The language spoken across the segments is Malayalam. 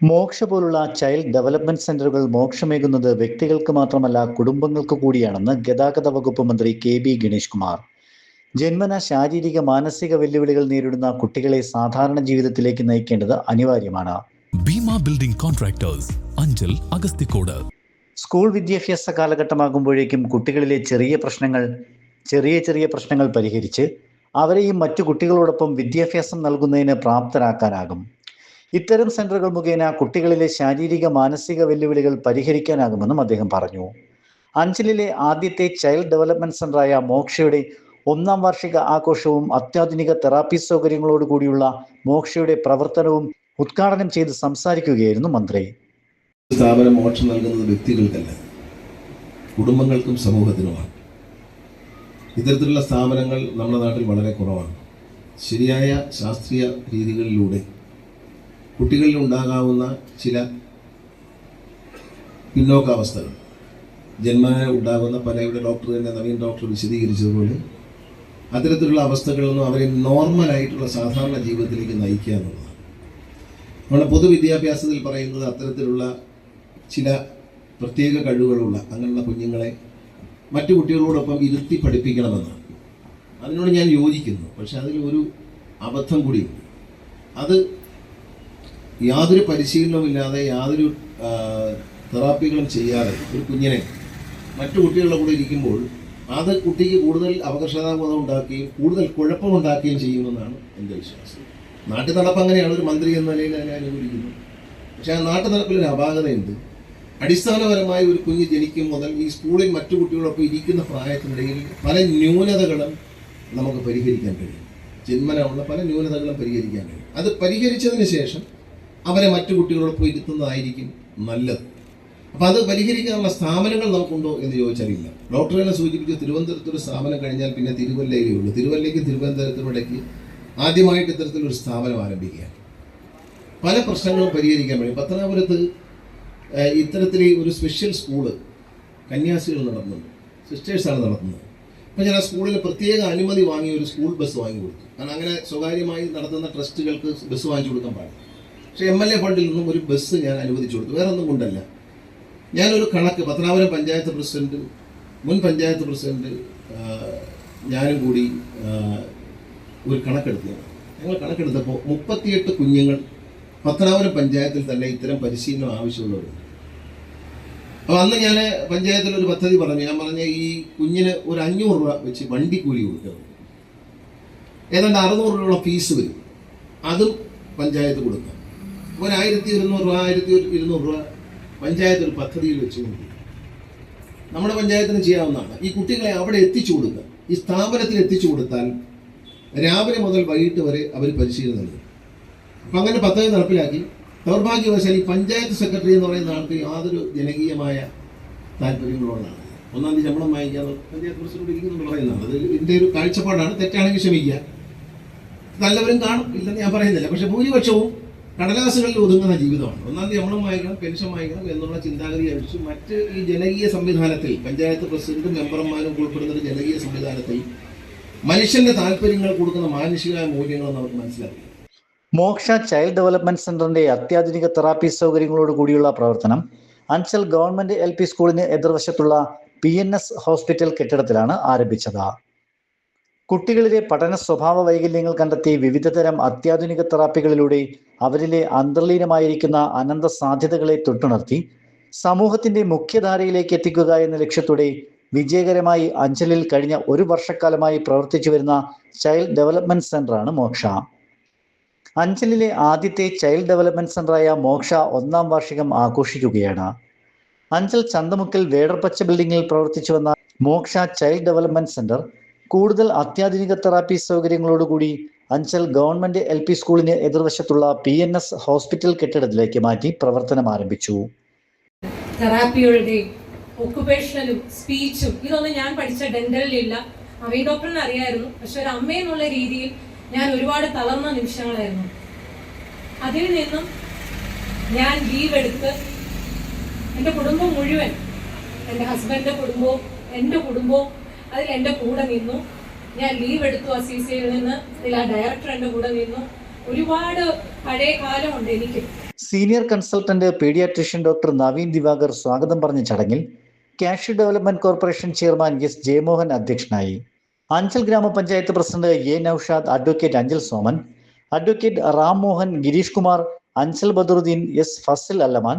മോക്ഷ പോലുള്ള ചൈൽഡ് ഡെവലപ്മെന്റ് സെന്ററുകൾ മോക്ഷമേകുന്നത് വ്യക്തികൾക്ക് മാത്രമല്ല കുടുംബങ്ങൾക്ക് കൂടിയാണെന്ന് ഗതാഗത വകുപ്പ് മന്ത്രി കെ ബി ഗണേഷ് കുമാർ. ജന്മന ശാരീരിക മാനസിക വെല്ലുവിളികൾ നേരിടുന്ന കുട്ടികളെ സാധാരണ ജീവിതത്തിലേക്ക് നയിക്കേണ്ടത് അനിവാര്യമാണ്. Bhima building contractors Anchal Agasthikode. School വിദ്യാഭ്യാസ കാലഘട്ടമാകുമ്പോഴേക്കും കുട്ടികളിലെ ചെറിയ പ്രശ്നങ്ങൾ ചെറിയ ചെറിയ പ്രശ്നങ്ങൾ പരിഹരിച്ച് അവരെയും മറ്റു കുട്ടികളോടൊപ്പം വിദ്യാഭ്യാസം നൽകുന്നതിന് പ്രാപ്തരാക്കാനാകും. ഇത്തരം സെന്ററുകൾ മുഖേന കുട്ടികളിലെ ശാരീരിക മാനസിക വെല്ലുവിളികൾ പരിഹരിക്കാനാകുമെന്നും അദ്ദേഹം പറഞ്ഞു. അഞ്ചലിലെ ആദ്യത്തെ ചൈൽഡ് ഡെവലപ്മെന്റ് സെന്ററായ മോക്ഷയുടെ ഒന്നാം വാർഷിക ആഘോഷവും അത്യാധുനിക തെറാപ്പി സൗകര്യങ്ങളോടുകൂടിയുള്ള മോക്ഷയുടെ പ്രവർത്തനവും ഉദ്ഘാടനം ചെയ്ത് സംസാരിക്കുകയായിരുന്നു മന്ത്രി. സ്ഥാപനം മോക്ഷം നൽകുന്നത് വ്യക്തികൾക്കല്ല കുടുംബങ്ങൾക്കും സമൂഹത്തിനുമാണ്. ഇത്തരത്തിലുള്ള സ്ഥാപനങ്ങൾ നമ്മുടെ നാട്ടിൽ വളരെ കുറവാണ്. ശരിയായ ശാസ്ത്രീയ രീതികളിലൂടെ കുട്ടികളിൽ ഉണ്ടാകാവുന്ന ചില പിന്നോക്കാവസ്ഥകൾ. ജന്മന ഉണ്ടാകുന്ന പല ഇവിടെ ഡോക്ടർ തന്നെ നവീൻ ഡോക്ടർ വിശദീകരിച്ചതുപോലെ അത്തരത്തിലുള്ള അവസ്ഥകളിൽ നിന്നും അവരെ നോർമലായിട്ടുള്ള സാധാരണ ജീവിതത്തിലേക്ക് നയിക്കുക എന്നുള്ളതാണ്. നമ്മുടെ പൊതുവിദ്യാഭ്യാസത്തിൽ പറയുന്നത് അത്തരത്തിലുള്ള ചില പ്രത്യേക കഴിവുകളുള്ള അങ്ങനെയുള്ള കുഞ്ഞുങ്ങളെ മറ്റു കുട്ടികളോടൊപ്പം ഇരുത്തി പഠിപ്പിക്കണമെന്നാണ്. അതിനോട് ഞാൻ യോജിക്കുന്നു. പക്ഷെ അതിൽ ഒരു അബദ്ധം കൂടിയുണ്ട്. അത് യാതൊരു പരിശീലനവുമില്ലാതെ യാതൊരു തെറാപ്പികളും ചെയ്യാതെ ഒരു കുഞ്ഞിനെ മറ്റു കുട്ടികളുടെ കൂടെ ഇരിക്കുമ്പോൾ അത് കുട്ടിക്ക് കൂടുതൽ അപകർഷതാബോധം ഉണ്ടാക്കുകയും കൂടുതൽ കുഴപ്പമുണ്ടാക്കുകയും ചെയ്യുമെന്നാണ് എന്റെ വിശ്വാസം. നാട്ടു നടപ്പ് അങ്ങനെയാണ്. ഒരു മന്ത്രി എന്ന നിലയിൽ അതിനെ അനുകൂലിക്കുന്നു. പക്ഷേ ആ നാട്ടു നടപ്പിലൊരു അപാകതയുണ്ട്. അടിസ്ഥാനപരമായി ഒരു കുഞ്ഞ് ജനിക്കും മുതൽ ഈ സ്കൂളിൽ മറ്റു കുട്ടികളൊപ്പം ഇരിക്കുന്ന പ്രായത്തിനിടയിൽ പല ന്യൂനതകളും നമുക്ക് പരിഹരിക്കാൻ കഴിയും. ജന്മനമുള്ള പല ന്യൂനതകളും പരിഹരിക്കാൻ കഴിയും. അത് പരിഹരിച്ചതിന് ശേഷം അവരെ മറ്റു കുട്ടികളോടൊപ്പം ഇരുത്തുന്നതായിരിക്കും നല്ലത്. അപ്പം അത് പരിഹരിക്കാനുള്ള സ്ഥാപനങ്ങൾ നമുക്കുണ്ടോ എന്ന് ചോദിച്ചറിയില്ല ഡോക്ടർ തന്നെ സൂചിപ്പിച്ചു തിരുവനന്തപുരത്ത് ഒരു സ്ഥാപനം കഴിഞ്ഞാൽ പിന്നെ തിരുവല്ലയിലേ ഉള്ളൂ. തിരുവല്ലയ്ക്ക് തിരുവനന്തപുരത്തിനിടയ്ക്ക് ആദ്യമായിട്ട് ഇത്തരത്തിലൊരു സ്ഥാപനം ആരംഭിക്കുക പല പ്രശ്നങ്ങളും പരിഹരിക്കാൻ വേണ്ടി. പത്തനാപുരത്ത് ഇത്തരത്തിൽ ഒരു സ്പെഷ്യൽ സ്കൂൾ കന്യാസികൾ നടത്തുന്നുണ്ട്. സിസ്റ്റേഴ്സാണ് നടത്തുന്നത്. അപ്പം ഞാൻ ആ സ്കൂളിൽ പ്രത്യേക അനുമതി വാങ്ങി ഒരു സ്കൂൾ ബസ് വാങ്ങി കൊടുത്തു കാരണം അങ്ങനെ സ്വകാര്യമായി നടത്തുന്ന ട്രസ്റ്റുകൾക്ക് ബസ് വാങ്ങിച്ചു കൊടുക്കാൻ പാടില്ല. പക്ഷേ എം എൽ എ ഫണ്ടിൽ നിന്നും ഒരു ബസ് ഞാൻ അനുവദിച്ചു കൊടുത്തു. വേറെ ഒന്നും കൊണ്ടല്ല. ഞാനൊരു കണക്ക് പത്തനാപുരം പഞ്ചായത്ത് പ്രസിഡന്റ് മുൻ പഞ്ചായത്ത് പ്രസിഡന്റ് ഞാനും കൂടി ഒരു കണക്കെടുത്തതാണ് ഞങ്ങൾ കണക്കെടുത്തപ്പോൾ മുപ്പത്തിയെട്ട് കുഞ്ഞുങ്ങൾ പത്തനാപുരം പഞ്ചായത്തിൽ തന്നെ ഇത്തരം പരിശീലനം ആവശ്യമുള്ളവരുണ്ട്. അപ്പോൾ അന്ന് ഞാൻ പഞ്ചായത്തിൽ ഒരു പദ്ധതി പറഞ്ഞു. ഞാൻ പറഞ്ഞ ഈ കുഞ്ഞിന് ഒരു അഞ്ഞൂറ് രൂപ വെച്ച് വണ്ടി കൂലി കൊടുക്കണം ഏതാണ്ട് അറുന്നൂറ് രൂപയുള്ള ഫീസ് വരും. അതും പഞ്ചായത്ത് കൊടുക്കാം ഒരു ആയിരത്തി ഇരുന്നൂറ് രൂപ ആയിരത്തി ഇരുന്നൂറ് രൂപ പഞ്ചായത്ത് ഒരു പദ്ധതിയിൽ വെച്ച് കൊടുക്കും നമ്മുടെ പഞ്ചായത്തിന് ചെയ്യാവുന്നതാണ്. ഈ കുട്ടികളെ അവിടെ എത്തിച്ചു കൊടുക്കുക. ഈ സ്ഥാപനത്തിൽ എത്തിച്ചു കൊടുത്താൽ രാവിലെ മുതൽ വൈകിട്ട് വരെ അവർ പരിശീലനം നൽകും. അപ്പം അങ്ങനെ പദ്ധതി നടപ്പിലാക്കി. ദൗർഭാഗ്യവശാൽ ഈ പഞ്ചായത്ത് സെക്രട്ടറി എന്ന് പറയുന്ന ആൾക്ക് യാതൊരു ജനകീയമായ താല്പര്യങ്ങളുള്ളതാണ് ഒന്നാം തീയതി ശമ്പളം വാങ്ങിക്കാതെ പഞ്ചായത്ത് പ്രസിഡന്റ് ഇരിക്കുന്നു പറയുന്നതാണ്. അത് എന്റെ ഒരു കാഴ്ചപ്പാടാണ്. തെറ്റാണെങ്കിൽ ക്ഷമിക്കുക. നല്ലവരും കാണും. ഇല്ലെന്ന് ഞാൻ പറയുന്നില്ല. പക്ഷെ ഭൂരിപക്ഷവും കടലാസുകളിൽ ഒതുങ്ങുന്ന ജീവിതമാണ്. ഒന്നാം തീയതി ശമ്പളം വായിക്കണം പെൻഷൻ വായിക്കണം എന്നുള്ള ചിന്താഗതി അഴിച്ച് മറ്റ് ഈ ജനകീയ സംവിധാനത്തിൽ പഞ്ചായത്ത് പ്രസിഡന്റും മെമ്പർമാരും ഉൾപ്പെടുന്ന ഒരു ജനകീയ സംവിധാനത്തിൽ മനുഷ്യന്റെ താല്പര്യങ്ങൾ കൊടുക്കുന്ന മാനുഷികമായ മൂല്യങ്ങളൊന്നും അവർക്ക് മനസ്സിലാക്കില്ല മോക്ഷ ചൈൽഡ് ഡെവലപ്മെന്റ് സെന്ററിന്റെ അത്യാധുനിക തെറാപ്പി സൗകര്യങ്ങളോട് കൂടിയുള്ള പ്രവർത്തനം അഞ്ചൽ ഗവൺമെന്റ് എൽ പി സ്കൂളിന് എതിർവശത്തുള്ള പി എൻ എസ് ഹോസ്പിറ്റൽ കെട്ടിടത്തിലാണ് ആരംഭിച്ചത്. കുട്ടികളിലെ പഠന സ്വഭാവ വൈകല്യങ്ങൾ കണ്ടെത്തി വിവിധതരം അത്യാധുനിക തെറാപ്പികളിലൂടെ അവരിലെ അന്തർലീനമായിരിക്കുന്ന അനന്ത സാധ്യതകളെ തൊട്ടുണർത്തി സമൂഹത്തിന്റെ മുഖ്യധാരയിലേക്ക് എത്തിക്കുക എന്ന ലക്ഷ്യത്തോടെ വിജയകരമായി അഞ്ചലിൽ കഴിഞ്ഞ ഒരു വർഷക്കാലമായി പ്രവർത്തിച്ചു വരുന്ന ചൈൽഡ് ഡെവലപ്മെന്റ് സെന്ററാണ് മോക്ഷ. അഞ്ചലിലെ ആദ്യത്തെ ചൈൽഡ് ഡെവലപ്മെന്റ് സെന്ററായ മോക്ഷ ഒന്നാം വാർഷികം ആഘോഷിക്കുകയാണ്. അഞ്ചൽ ചന്തമുക്കിൽ വേടർപ്പച്ച ബിൽഡിംഗിൽ പ്രവർത്തിച്ചു വന്ന മോക്ഷ ചൈൽഡ് ഡെവലപ്മെന്റ് സെന്റർ കൂടുതൽ അത്യാധുനിക തെറാപ്പി സൗകര്യങ്ങളോടുകൂടി അഞ്ചൽ ഗവൺമെന്റ് എൽ പി സ്കൂളിന് എതിർവശത്തുള്ള പി എൻ എസ് ഹോസ്പിറ്റൽ കെട്ടിടത്തിലേക്ക് മാറ്റി പ്രവർത്തനം ആരംഭിച്ചു. തെറാപ്പികളുടെയും ഒക്കുപേഷണലും സ്പീച്ചും ഇതൊന്നും ഞാൻ പഠിച്ച ഡെന്റലിലില്ല അവി ഡോക്ടറിന് അറിയായിരുന്നു. പക്ഷെ ഒരു അമ്മ എന്നുള്ള രീതിയിൽ ഞാൻ ഒരുപാട് തളർന്ന നിമിഷങ്ങളായിരുന്നു. അതിൽ നിന്നും ഞാൻ ലീവ് എടുത്ത് എന്റെ കുടുംബം മുഴുവൻ എന്റെ ഹസ്ബൻഡിന്റെ കുടുംബവും എന്റെ കുടുംബവും അതിൽ എന്റെ കൂടെ നിന്നു. ഞാൻ ലീവ് എടുത്തു ആ സി സി ഐയിൽ നിന്ന്. അതിൽ ആ ഡയറക്ടർ എന്റെ കൂടെ നിന്നു. ഒരുപാട് പഴയ കാലമുണ്ട് എനിക്ക്. Senior consultant paediatrician doctor Naveen Divakar സ്വാഗതം പറഞ്ഞ ചടങ്ങിൽ cashew development corporation chairman S Jayamohan അധ്യക്ഷനായി. അഞ്ചൽ ഗ്രാമപഞ്ചായത്ത് president A Naushad advocate Anchal Soman advocate Ram Mohan Girish Kumar Anchal Badaruddin S Fasil അല്ലമാൻ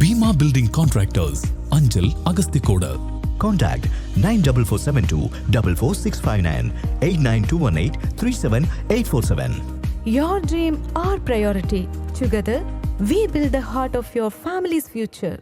Bhima building contractors Anchal Agasthikode Contact 94472 44659 89218 37847. Your dream, our priority. Together, we build the heart of your family's future.